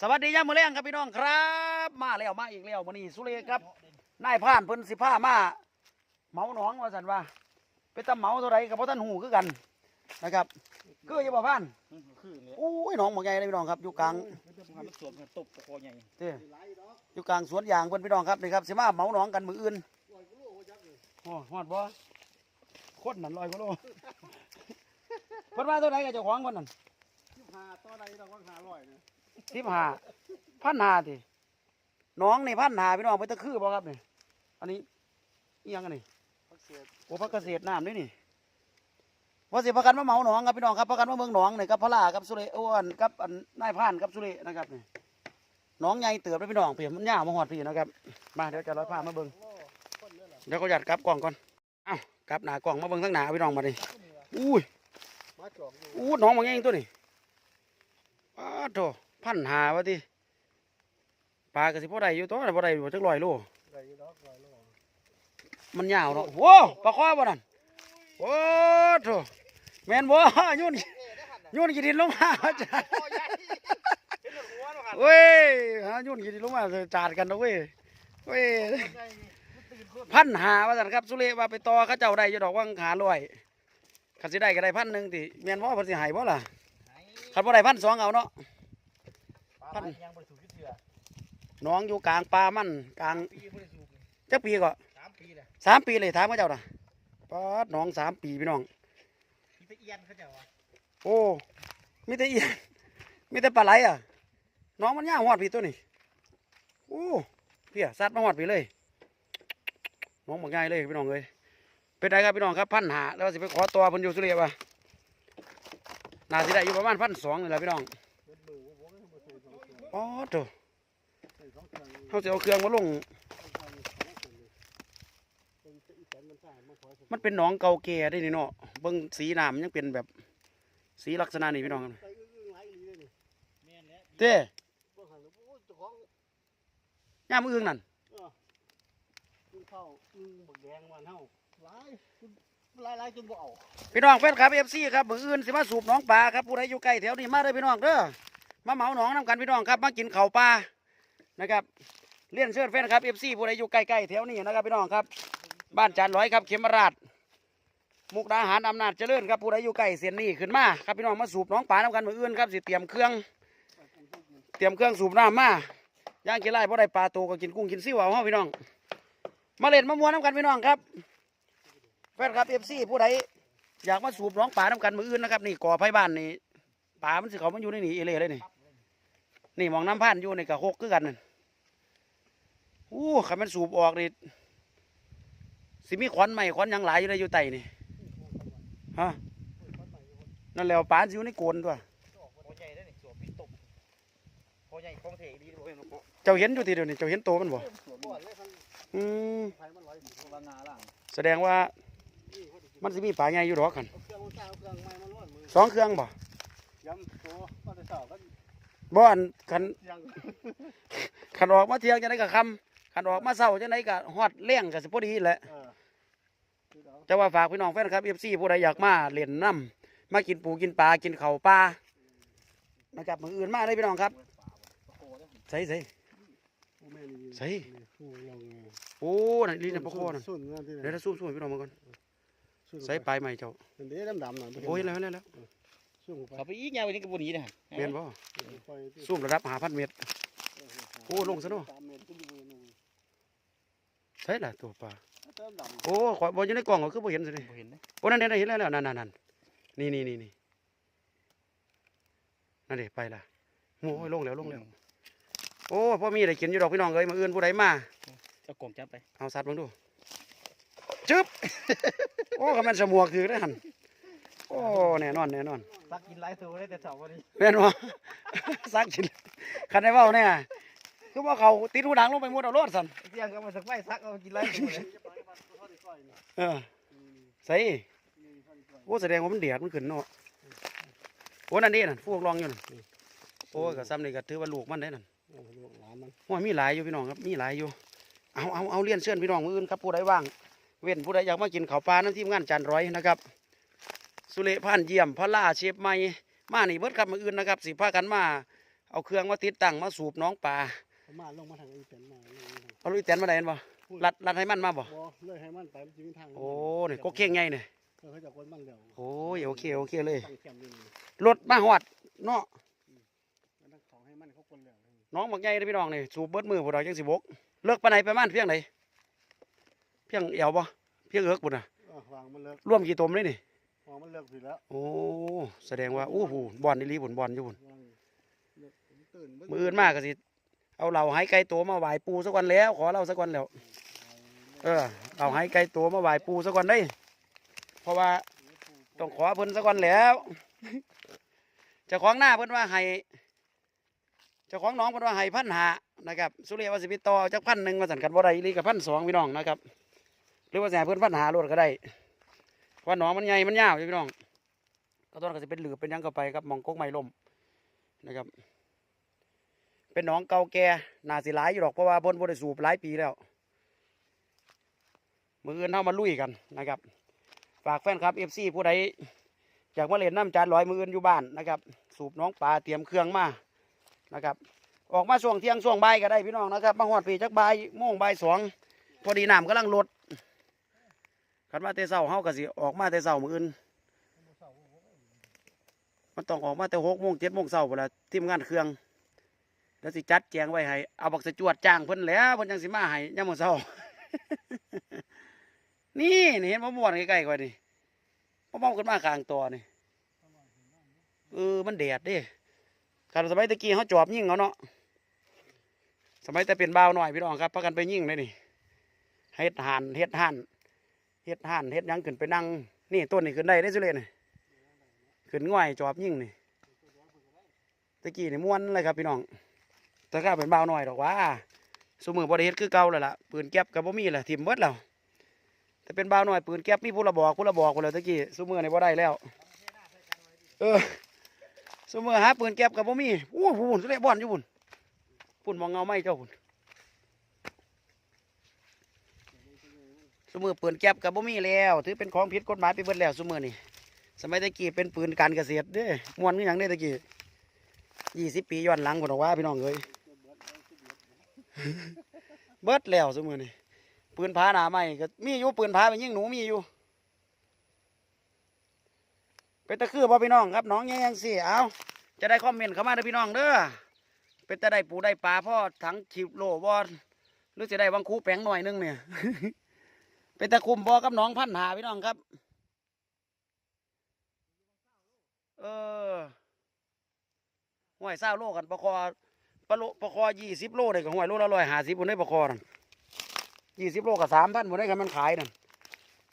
สวัสดียามมื้อแรงครับพี่น้องครับ มาแล้วมาอีกแล้วมื้อนี้สุเรศครับนายพรานเพิ่นสิพามาเหมาหนองว่าซั่นว่าเป็นตาเหมาเท่าไหร่ก็บ่ทันหูคือกันนะครับคืออย่าบ่พานคือเนี่ยโอ้ยหนองบ่ใหญ่เลยพี่น้องครับอยู่กลางมันสวมกันตบคอใหญ่เด้อยู่กลางสวนยางเพิ่นพี่น้องครับนี่ครับสิมาเหมาหนองกันมื้ออื่นโอ้ฮอดบ่คนนั่นลอยกว่าโลเพิ่นมาเท่าไหร่กับเจ้าของเพิ่นนั่นหาต่อใดเราก็หาร้อยเนี่ย สิบห้าพันหาติน้องนี่พันหาพี่น้องไปตะคือบ่ครับนี่อันนี้อิหยังอันนี้พักเศษโอ้พักเกษตรน้ำนี่นี่ว่าสิพักกันมาเหมาหนองครับพี่น้องครับพักกันมาเมืองหนองนี่กับพระลากับสุเรอ้วนกับอันนายพรานกับสุเรนะครับนี่หนองใหญ่เติบเลยพี่น้องเพียมันยาวมาหอดพี่นะครับ มาเดี๋ยวจะร้อยผ้ามาเบิ่งโล่คนเนี่ยแหละเดี๋ยวเขาหยัดกลับกล่องก่อนเอ้ากลับหน้ากล่องมาเบิ่งทั้งหน้าพี่น้องมาดิอุ้ยมาจอกอยู่อู้หนองบางแง่งตัวนี่อ้าโถ พันหาวะทีปลากระสิบ่ได้อยู่ตัวแต่บ่ได้อยู่จักลอยโลได้อยู่ดอกร้อยโลมันยาวเนาะโว้ปลาคอบ่นั่นโอ้โถแม่นบ่โยนโยนกี่ดินลงมาจ้ะเว้ยฮะโยนกี่ดินลงมาจาดกันเนาะเว้ยเว้ยพันหาว่าซั่นครับสุเลว่าไปต่อเขาเจ้าได้อยู่ดอกว่างหาลอยคันสิได้ก็ได้พันหนึงติแม่นบ่เพิ่นสิให้บ่ล่ะคันบ่ได้พันสองเอาเนาะ พันยังบริสุทธิ์เถื่อน้องอยู่กลางป่ามันกลางปีบริสุทธิ์จักปีก็สามปีเลยสามปีเลยถามเขาเจ้าน่ะป๊าดน้องสามปีพี่น้องมีแต่เอียนเขาจะวะโอ้มีแต่เอียนมีแต่ปลาไหลอะ น้องมันย่างหอดพี่ตัวนี้โอ้เพี่ยสัตว์มาหอดพี่เลย น้องบอกง่ายเลยพี่น้องเลยเป็นไรครับพี่น้องครับพันหาแล้วสิไปขอตัวเพิ่นอยู่สุเรียบอะน่าสิได้อยู่ประมาณพันสองนี่แหละพี่น้อง เบิดมือผมก็มาใส่ส อ๋อโถใส่สองเครื่องเขาจะเอาเครื่องมาลง มันเป็นหนองเก่าแก่ได้นี่เนาะเบิ่งสีน้ำยังเป็นแบบสีลักษณะนี้พี่น้องครับใส่อึ้งๆหลายอีหลีเลยนี่แม่นแล้วเต้บ่หันแล้วโอ้ยเจ้าของย่ามอึ้งนั่นพี่น้องแฟนคลับเอฟซีครับมืออื่นสิมาสูบหนองปลาครับผู้ใดอยู่ใกล้แถวนี้มาเลยพี่น้องเด้อ มาเหมาหนองน้ำกันพี่น้องครับมากินเข้าปลานะครับเลี้ยนเชิญแฟนครับเอฟซีผู้ใดอยู่ใกล้ๆแถวนี้นะครับพี่น้องครับ บ้านจานร้อยครับเขมราช มุกดาหารอำนาจเจริญครับผู้ใดอยู่ใกล้เส้นนี้ขึ้นมาครับพี่น้องมาสูบหนองปลาน้ำกันมืออื่นครับสิเตรียมเครื่อง เตรียมเครื่องสูบน้ำมาย่างกินไรบ่ได้ปลาโตก็กินกุ้งกินซิวเอาเฮาพี่น้อง มาเล่นมามวนน้ำกันพี่น้องครับแฟนครับเอฟซีผู้ใดอยากมาสูบน้องป่าน้ำกันมืออื่นนะครับนี่ก่อไผ่บ้านนี่ ป่ามันสิเขามันอยู่ในนี่เอเล่เลยนี่นี่หมองน้ำพันอยู่ในกระหกคือกันนั่นอู้ขันมันสูบออกนี่สิมีขวัญใหม่ขวัญหยังหลายอยู่ในอยู่ไตนี่ฮะนั่นแหล้วป่าสิอยู่ในโกนตัวคอใหญ่ได้นี่สวมปีตบคอใหญ่คองเทดีด้วยเนาะเจ้าเห็นอยู่ทีเดียวนี่เจ้าเห็นโตมันบ่สวมบ่อนเลยคันอืมไผมันร้อยสิพลังงานล่างแสดงว่านี่เขาสิมันสิมีป่าใหญ่อยู่ดอกกันเอาเครื่องมันสร้างเอาเครื่องใหม่มันร้อนมือสองเครื่องบ่ ย้ำโตก็จะเสาก็บ่อันคันยังขันออกมาเที่ยงจะไหนกับคำขันออกมาเศร้าจะไหนกับฮอดเลี้ยงกับสิพอดีแหละเออคือเอาจะว่าฝากพี่น้องแฟนครับเอฟซีผู้ใดอยากมาเล่นน้ำมากินปูกินปลากินเข่าวปลานะครับมืออื่นมาเลยพี่น้องครับใส่ใส่โอ้แม่นี่ใส่โอ้ลองไงโอ้นั่นลิ้นน่ะปะโคนั่นสุ่นนั่นที่เดี๋ยวถ้าสู้สู้พี่น้องมาก่อนสุ่นใส่ปลายใหม่เจ้าอันนี้ดำๆน่ะโอ้ยแล้วแล้วแล้ว สุ่นไปเขาไปอีกยาวไปนี่ก็บุญนี้นะเมียนบ่ปล่อยที่สู้ระดับหาพันเมตร โอ้ลงซะเนอะสามเมตรก็อยู่ในนั้นใส่ละตัวปลา เติมดำโอ้ขอยบ่อยู่ในกล่องก็คือบ่เห็นสิบ่เห็นนะโอ้นั่นนั่นเห็นแล้วแล้วนั่นนั่นนั่นนี่นี่นี่นี่นั่นเด็ไปละโอ้ยลงแล้วลงแล้ว โอ้พ่อมีได้กินอยู่ดอกพี่น้องเอ้ยมาอื่นผู้ใดมาเอากล่องจับไปเอาสัตว์เบิ่งดูจึ๊บ โอ้คำมันสมวกถือได้หัน โอ้แน่นอนแน่นอนซักกินหลายตัวได้แต่เช้าวันนี้แม่นบ่ซักกินคันได้เว้าเนี่ยคือว่าเขาติดหูดังลงไปหมดเอารถสั่นเที่ยงก็มาสักไม้ซักเอากินหลายตัวเลยเออใส่โอ้แสดงว่ามันเดือดมันขึ้นเนาะโอ้นั่นนี่นั่นฟูกรองอยู่นั่นโอ้ก็ซ้ำนี่ก็ถือว่าลูกมันได้นั่นหลานมันโอ้ยมีหลายอยู่พี่น้องครับมีหลายอยู่เอาเอาเอาเลี้ยนเชิญพี่น้องมืออื่นครับผู้ใดว่าง เว้นผู้ใดอยากมากินข้าวปลาน้ำทีมงานจานร้อยนะครับ สุเลพานเยี่ยมพระล่าเชฟใหม่มานี่เบิดครับมืออื่นนะครับสิพากันมา เอาเครื่องมาติดตั้งมาสูบน้องปลาประมาณลงมาทางอีแตนมาลงมาทางเอาลุยแตนมาได้เห็นบ่รัดรัดให้มันมาบ่บ่เลยให้มันไปมันจะมีทางโอ้นี่ก็เข่งไงเนี่ยเออเขาจะกวนมันแล้วโอ้ยโอเคโอเคเลยตั้งแคมป์นี่นี่รถมาหอดเนาะมันต้องของให้มันเขากวนแล้วน้องบักใหญ่เด้อพี่น้องนี่สูบเบิดมือพวกเราจังสิบกเลิกปานไหนประมาณเพียงไหนเพียงเอวบ่เพียงเอิกบุ่นน่ะเออวางมันเลิกร่วมกี่ตมเลยนี่ มันเลิกผิดแล้วโอ้แสดงว่าอู้หูบอลนี่ลีบุนบอลอยู่บุ่นวางเลิกผมตื่นมืออื่นมากก็สิเอาเหล่าไห้ไก่โตมาไหวปูสักวันแล้ว ขอเราสักวันแล้ว เออเอาไห้ไก่โตมาไหวปูสักวันได้ เพราะว่าต้องขอเพิ่นสักวันแล้วเจ้าของหน้าเพิ่นว่าให้เจ้าของน้องเพิ่นว่าให้พันหานะครับสุเรียวสิไปต่อจักพันหนึ่งมาสั่นกันบ่ได้อีลีกับพันสองพี่น้องนะครับ หรือว่าแสเพิ่นพันหาโลดก็ได้ ว่าหน้องมันใหญ่มันยาวอยู่พี่น้องก็ต้นก็จะเป็นหลือเป็นยังก็ไปครับมองโกกไม้ลมนะครับ เป็นหนองเก่าแก่นาสิหลายอยู่ดอกเพราะว่าเพิ่นบ่ได้สูบหลายปีแล้วมืออื่นเฮามาลุยกันนะครับ ฝากแฟนครับ FC ผู้ใดอยากมาเล่นน้ำจานลอยมืออื่นอยู่บ้านนะครับ สูบน้องปลาเตรียมเครื่องมานะครับ ออกมาช่วงเที่ยงช่วงบ่ายก็ได้พี่น้องนะครับมาหอดปีจักบ่ายโมงบ่ายสองพอดีน้ำกำลังลด คันมาแต่เช้าเฮาก็สิออกมาแต่เช้ามืออื่นมันต้องออกมาแต่หกโมงเจ็ดโมงเช้าเวลาทีมงานเครื่อง แล้วสิจัดแจงไว้ให้เอาบักสจวดจ้างเพิ่นแล้วเพิ่นยังสิมาให้ยามมือเช้านี่นี่เห็นมะม่วงใกล้ๆกว่านี่มะม่วงขึ้นมากลางตัวนี่เออมันแดดดิการสมัยตะกี้เขาจอบยิ่งเขาเนาะสมัยแต่เป็นบ่าวหน่อยพี่น้องครับพากันไปยิ่งเลยนี่เฮ็ดห่านเฮ็ดห่าน เฮ็ดห่านเฮ็ดยังขึ้นไปนั่งนี่ต้นนี่ขึ้นได้ได้สุเลยนี่ขึ้นง่อยจอบยิ่งนี่ตะกี้นี่ม้วนเลยครับพี่น้องแต่ข้าเป็นเบาหน่อยดอกว่าสมือบริเฮ็ดคือเก่าแล้วล่ะปืนแก๊ปกับบ่มีแหละทิมเบิดแล้วแต่เป็นเบาหน่อยปืนแก๊ปมีผู้ละบอกผู้ละบอกคนแล้วตะกี้สมือในี่บ่ได้แล้ว เออสมือหาปืนแก๊ปกับบ่มีอู้หูหุ่นสุเลยบ่อนอยู่หุ่นปุ่นมองเงาไม่เจ้าหุ่น สมือปืนแก๊ปกับบ่มีแล้ว ถือเป็นของผิดกฎหมายไปเบิดแล้วสมือนี่สมัยตะกี้เป็นปืนการเกษตรเด้มวนคือหยังเด้ตะกี้ยี่สิบปีย้อนหลังคนบอกว่าพี่น้องเอ้ยเบิดแล้วสมือนี่ปืนพาหนาใหม่ก็มีอยู่ปืนพาไปยิ่งหนูมีอยู่เป็นตะคือบ่พี่น้องครับน้องแยังสิเอาจะได้คอมเมนต์เข้ามาเด้อพี่น้องเด้อเป็นตะได้ปูได้ปลาพ่อถังขีบโลบอหรือจะได้วังคูแปงหน่อยนึงเนี่ย เป็นตะคุมบอกับน้องพันหาพี่น้องครับ เออห่วยเศร้าโลกันปลาคอปลาโลปลาคอยี่สิบโลเลยกับห่วยโลละร้อยห้าสิบบนได้ปลาคอนั่นยี่สิบโลกับสามพันบนได้กันมันขายนั่น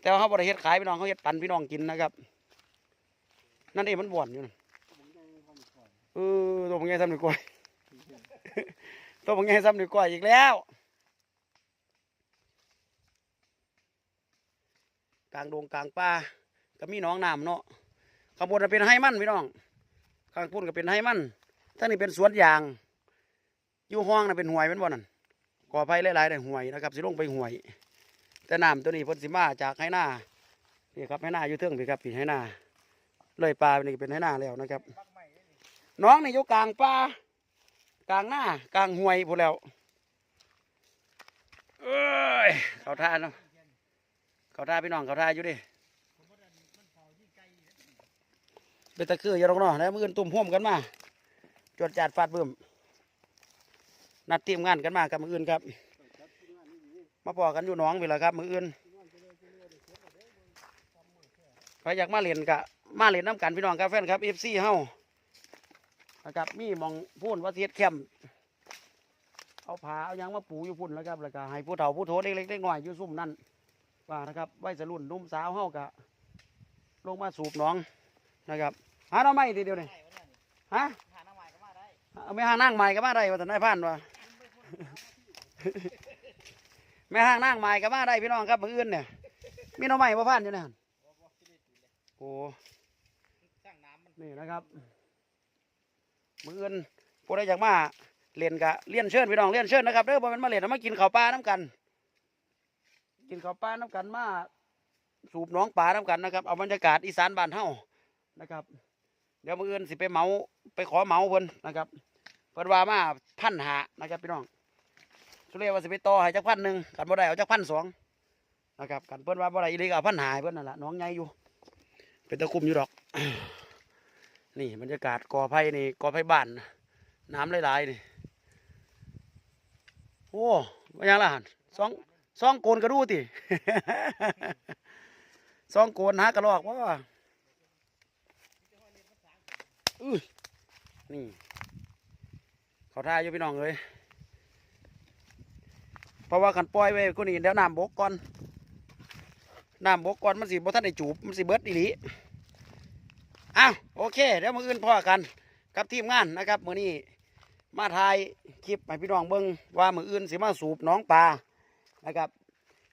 แต่ว่าเขาบริเฮ็ดขายพี่น้องเขาเฮ็ดปันพี่น้องกินนะครับ นั่นเองมันบ่อนอยู่นั่นเออตัวมึงไงซ้ำหนึ่งกล้วยตัวมึงไงซ้ำหนึ่งกล้วยอีกแล้ว กลางดงกลางป่าก็มีน้องน้ำเนาะข้างบนเป็นไฮมันพี่น้อง ข้างพุ่นก็เป็นไฮมันท่านี้เป็นสวนยาง อยู่ห้องน่ะเป็นห่วยเป็นบ่อนั่นก่อไฟหลายๆได้ห่วยนะครับสิลงไปห่วย แต่น้ำตัวนี้พิ่นสิมาจากไฮนานี่ครับไฮนาอยู่เทิงพี่ครับพี่ไฮนาเลยปลาไปนี่เป็นไฮนาแล้วนะครับ น้องนี่อยู่กลางป่ากลางหน้ากลางห่วยพูดแล้วเอ้ยเขาท่าเนาะ เขาท่าพี่น้องเขาท่าอยู่ดิเป็นตะคืออย่าลงเนาะแล้วมืออื่นตุ่มห่วมกันมาจวดจาดฟาดเบิ่มนัดเตรียมงานกันมากับมืออื่นครับ มาปอกันอยู่น้องเวลาครับ มืออื่นใครอยากมาเล่นกะมาเล่นน้ำกันพี่น้องครับแฟนครับเอฟซีเฮานะครับมีมองพูนว่าเทียดแคมเอาผาเอายังมาปูอยู่พุ่นแล้วครับแล้วก็ให้ผู้เฒ่าผู้โทเล็กๆเล็กน้อยอยู่ซุ่มนั่น ว่านะครับไว้สรุ่นนุ่มสาวเฮากะลงมาสูบหน้องนะครับ หาหน้าไม้ทีเดียวนี่ฮะหาหน้าใหม่ก็มาได้เอาไม่ห้างนั่งไม้ก็มาได้ว่าแต่นายพันว่าแม่ห้างนั่งไม้ก็มาได้พี่น้องครับมืออื่นเนี่ยมีหน้องไม้พ่พันอยู่เนี่ยหั่นโอ้สร้างน้ำมันนี่นะครับมืออื่นพวกใดอยากมาเล่นกะเลี้ยนเชิญพี่น้องเลี้ยนเชิญนะครับเด้อบ่แมันมาเล่นเอามากินข้าวปลาน้ำกัน กินข้าวปลาน้ำกันมาสูบน้องปลาน้ำกันนะครับ เอาบรรยากาศอีสานบ้านเฮานะครับ เดี๋ยวมื่ออื่นสิไปเมาไปขอเมาเพิ่นนะครับเพิ่นว่ามาพันหานะครับพี่น้องสุเรยว่าสิไปต่อให้จักพันหนึ่งกันบ่ได้เอาจักพันสองนะครับกันเพิ่นว่าบ่ได้อีหลีกเอาพันหาให้เพิ่นนั่นแหละน้องใหญ่อยู่ เป็นตะคุ่มอยู่ดอก นี่บรรยากาศกอไผ่นี่กอไผ่บ้าน น้ำหลายๆนี่โอ้ว่ายังล่ะหั่นสอง สองโกนกระดูติสองโกนหากระลอกว่าอื้อนี่ เขาท่าอยู่พี่น้องเลยเพราะว่ากันปล่อยไว้ก็นี่เดี๋ยวน้ำบกก่อนน้ำบกก่อนมันสิบ่ทันได้จูบมันสิเบิดอีหลีอ้าวโอเคเดี๋ยวมือื่นพ่อกัน กับทีมงานนะครับมื้อนี้มาถ่ายคลิปให้พี่น้องเบิ่งว่ามืออื่นสิมาสูบน้องปลา นะครับ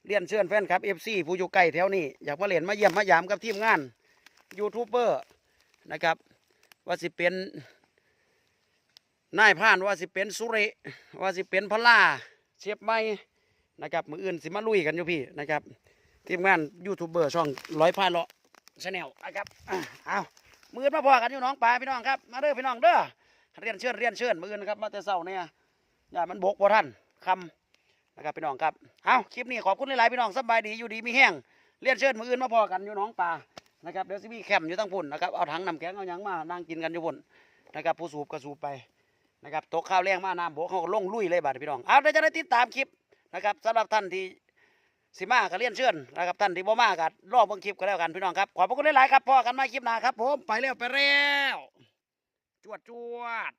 เรียนเชิญแฟนครับ FC ผู้อยู่ใกล้แถวนี้อยากมาเล่นมาเยี่ยมมายามกับทีมงานยูทูบเบอร์นะครับว่าสิเป็นนายพรานว่าสิเป็นสุริว่าสิเป็นพลาเชียบไม่นะครับมืออื่นสิมาลุยกันอยู่พี่นะครับทีมงานยูทูบเบอร์ช่องร้อยพานเลาะชาแนลนะครับอะเอามือมาพอกันอยู่น้องปลาพี่น้องครับมาเด้อพี่น้องเด้อเรียนเชิญเรียนเชิญมืออื่นนะครับมาแต่เช้าเนี่ยอย่ามันบกบ่ท่านคำ นะครับพี่น้องครับเอาคลิปนี้ขอบคุณหลายๆพี่น้องสบายดีอยู่ดีมีแห้งเรียนเชิญมืออื่นมาพอกันอยู่น้องปลานะครับเดี๋ยวสิมีแคมอยู่ตั้งพุ่นนะครับเอาถังน้ำแข็งเอาหยังมานั่งกินกันอยู่พุ่นนะครับผู้สูบก็สูบไปนะครับตกข้าวแรงมาน้ำโบกเขาก็ลงลุยเลยบาดพี่น้องเอาเดี๋ยวจะได้ติดตามคลิปนะครับสำหรับท่านที่สิมาก็เรียนเชิญนะครับท่านที่บ่มาก็รอเบิ่งคลิปก็แล้วกันพี่น้องครับขอบพระคุณหลายๆครับพอกันมาคลิปหน้าครับผมไปแล้วไปแล้วจวดจวด